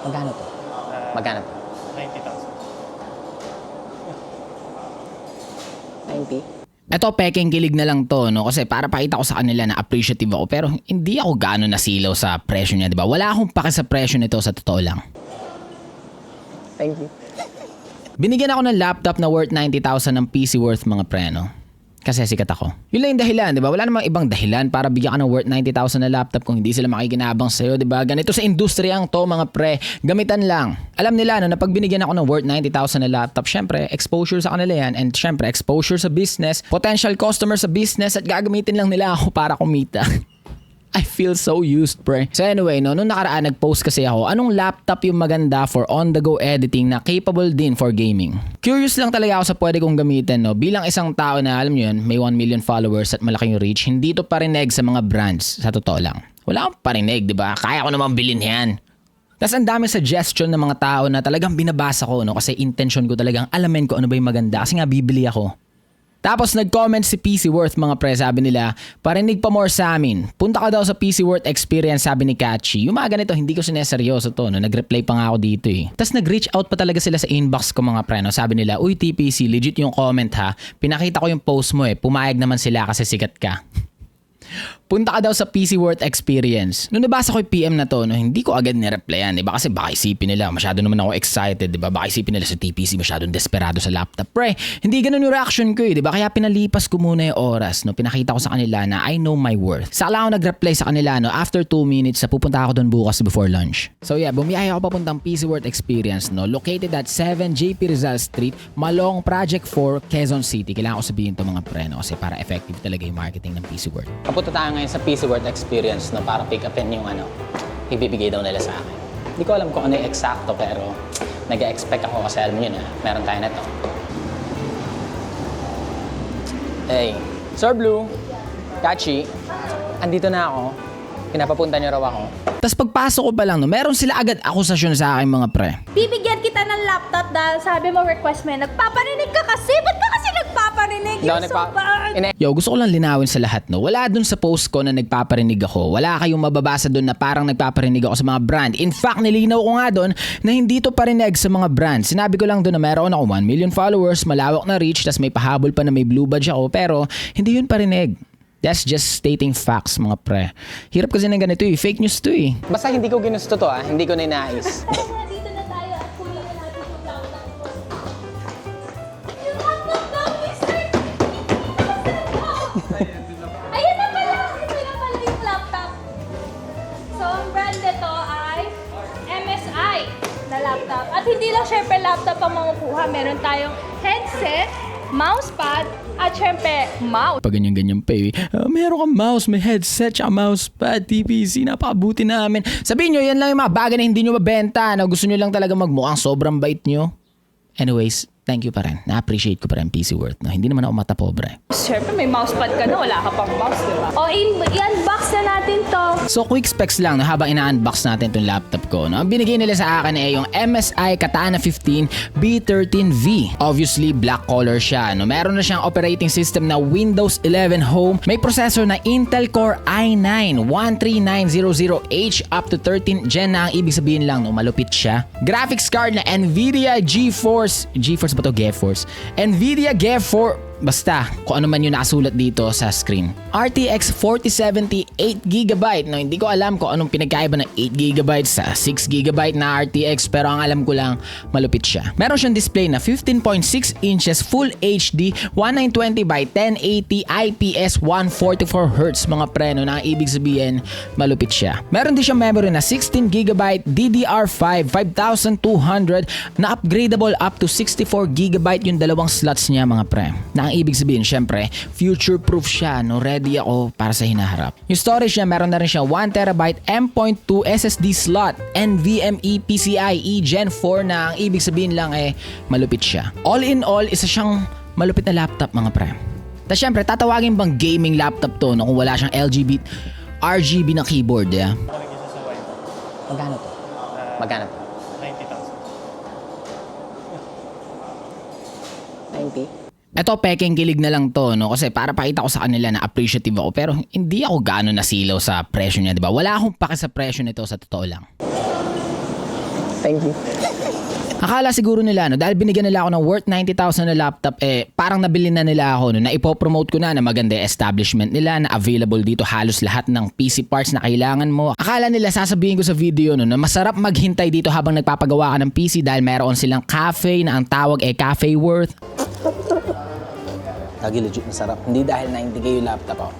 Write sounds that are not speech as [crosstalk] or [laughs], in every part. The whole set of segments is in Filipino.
Magkano to? Ah, Magkano to? 90,000. 90? Eto, peking kilig na lang to, no? Kasi para pakita ko sa kanila na appreciative ako. Pero hindi ako gaano nasilaw sa presyo niya, di ba? Wala akong pake sa presyo nito sa totoo lang. Thank you. Binigyan ako ng laptop na worth 90,000 ng PC worth mga pre, no? Kasi sikat ako. Yun lang yung dahilan, di ba? Wala namang ibang dahilan para bigyan ka ng worth 90,000 na laptop kung hindi sila makikinabang sa'yo, di ba? Ganito sa industriyang to, mga pre. Gamitan lang. Alam nila, no, na pag binigyan ako ng worth 90,000 na laptop, syempre, exposure sa kanila yan. And syempre, exposure sa business, potential customer sa business, at gagamitin lang nila ako para kumita. [laughs] I feel so used, pre. So anyway, no, nung nakaraan nag-post kasi ako, anong laptop yung maganda for on-the-go editing na capable din for gaming? Curious lang talaga ako sa pwede kong gamitin, no. Bilang isang tao na, alam nyo yun, may 1 million followers at malaking reach, hindi to parinig sa mga brands, sa totoo lang. Wala akong parinig, di ba? Kaya ko naman bilhin yan. Tapos ang daming suggestion ng mga tao na talagang binabasa ko, no? Kasi intention ko talagang alamin ko ano ba yung maganda. Kasi nga bibili ako. Tapos nag-comment si PC Worth mga pre, sabi nila, parinig pa more sa amin. Punta ka daw sa PC Worth Experience, sabi ni Kachi. Yung mga ganito, hindi ko sineseryoso to. No? Nag-reply pa nga ako dito eh. Tapos nag-reach out pa talaga sila sa inbox ko mga pre. No? Sabi nila, uy TPC, legit yung comment ha. Pinakita ko yung post mo eh. Pumayag naman sila kasi sikat ka. [laughs] Punta ka daw sa PC Worth Experience. Nung nabasa ko yung PM na to, no, hindi ko agad nireplyan, di ba? Kasi baka isipin nila, masyado naman ako excited, di ba? Baka isipin nila sa TPC, masyadong desperado sa laptop. Pre, hindi ganun yung reaction ko eh, di ba? Kaya pinalipas ko muna yung oras, no? Pinakita ko sa kanila na I know my worth. Saka ako nag-reply sa kanila, no? After 2 minutes, sa pupunta ako doon bukas before lunch. So yeah, bumiyaya ako papuntang PC Worth Experience, no? Located at 7 JP Rizal Street, Malong Project 4, Quezon City. Kailangan ko sabihin to mga pre, no? Kasi para effective talaga yung marketing ng PC Worth. Kapunta tayo ngayon sa PC Worth Experience no, para pick upin yung ano, ibibigay daw nila sa akin. Hindi ko alam kung ano yung eksakto pero nag-expect ako kasi alam nyo na, meron tayo na to. Hey, Sir Blue, Kachi, andito na ako. Pinapapunta niyo raw ako. Tapos pagpasok ko pa lang, no, meron sila agad akusasyon sa akin mga pre. Bibigyan kita ng laptop dahil sabi mo request mo, yun. nagpaparinig ka kasi. Ba't ka Daw, You're so nagpa- bad. Yo, gusto ko lang linawin sa lahat, no? Wala dun sa post ko na nagpaparinig ako. Wala kayong mababasa dun na parang nagpaparinig ako sa mga brand. In fact, nilinaw ko nga dun na hindi to parinig sa mga brand. Sinabi ko lang dun na meron ako 1 million followers, malawak na reach, tas may pahabol pa na may blue badge ako, pero hindi yun parinig. That's just stating facts, mga pre. Hirap kasi ng ganito eh. Fake news to eh. Basta hindi ko ginusto to ah, hindi ko ninais. [laughs] hindi lang syempre laptop ang makukuha. Meron tayong headset, mousepad, at syempre mouse. Pag ganyan-ganyan pa eh. "Ah, meron kang mouse, may headset, tsaka mousepad, TPC, napakabuti namin. Sabihin nyo, yan lang yung mga bagay na hindi nyo mabenta na gusto nyo lang talaga magmukhang sobrang bait nyo. Anyways, thank you pa rin. Na-appreciate ko pa rin PC Worth. No? Hindi naman ako matapobre. Syempre may mousepad ka na, wala ka pang mouse, di ba? O, in, i-unbox na natin to. So quick specs lang no, habang ina-unbox natin itong laptop ko. No? Ang binigay nila sa akin ay yung MSI Katana 15 B13V. Obviously, black color siya. No? Meron na siyang operating system na Windows 11 Home. May processor na Intel Core i9 13900H up to 13 Gen na ang ibig sabihin lang, no? malupit siya. Graphics card na Nvidia GeForce, GeForce ba to? GeForce. Nvidia GeForce Basta, kung ano man yung nakasulat dito sa screen. RTX 4070 8GB. No, hindi ko alam kung anong pinagkaiba ng 8GB sa 6GB na RTX pero ang alam ko lang, malupit siya. Meron siyang display na 15.6 inches Full HD 1920 by 1080 IPS 144Hz mga preno na ibig sabihin, malupit siya. Meron din siyang memory na 16GB DDR5 5200 na upgradable up to 64GB yung dalawang slots niya mga pre. Na ang ibig sabihin, syempre, future-proof siya, no? Ready ako para sa hinaharap. Yung storage niya, meron na rin siya 1TB M.2 SSD slot, NVMe PCIe Gen 4 na ang ibig sabihin lang eh, malupit siya. All in all, isa siyang malupit na laptop mga pre. Tapos syempre, tatawagin bang gaming laptop to no, kung wala siyang LGB, RGB na keyboard, yeah? Magkano to? Magkano to? 90,000. 90? Eto, peking kilig na lang to, no? Kasi para pakita ko sa kanila na appreciative ako. Pero hindi ako gaano nasilaw sa presyo niya, di ba? Wala akong pake sa presyo nito sa totoo lang. Thank you. Akala siguro nila, no, dahil binigyan nila ako ng worth 90,000 na laptop, eh, parang nabili na nila ako, no, na ipopromote ko na na maganda yung establishment nila, na available dito halos lahat ng PC parts na kailangan mo. Akala nila sasabihin ko sa video, no, na masarap maghintay dito habang nagpapagawa ka ng PC dahil mayroon silang cafe na ang tawag eh cafe worth. Lagi legit masarap. Hindi dahil 90k yung laptop ako.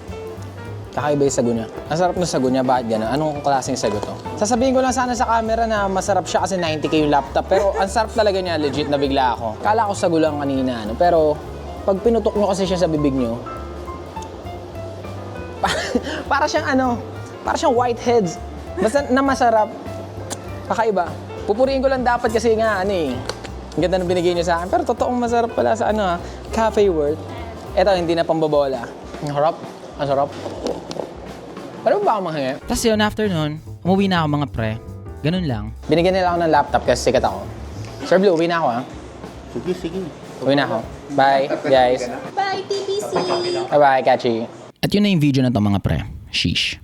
Kakaiba yung sago niya. Ang sarap na sago niya, bakit gano'n? Anong klaseng sago to? Sasabihin ko lang sana sa camera na masarap siya kasi 90k yung laptop. Pero ang sarap talaga niya, legit na bigla ako. Kala ko sago lang kanina, ano? Pero pag pinutok nyo kasi siya sa bibig nyo, [laughs] para siyang ano, para siyang whiteheads. Basta na masarap. Kakaiba. Pupurihin ko lang dapat kasi nga, ano eh. Ang ganda ng binigay niyo sa akin. Pero totoong masarap pala sa ano ha, Cafe World. Eto, hindi na pambobola. Ang harap. Ang sarap. Mo ba ako manghingi? Tapos yun, after nun, umuwi na ako mga pre. Ganun lang. Binigyan nila ako ng laptop kasi sikat ako. Sir Blue, uwi na ako ha. Sige, sige. Uwi na ako. Bye, guys. Bye, TBC! Bye-bye, Catchy. At yun na yung video na to mga pre. Sheesh.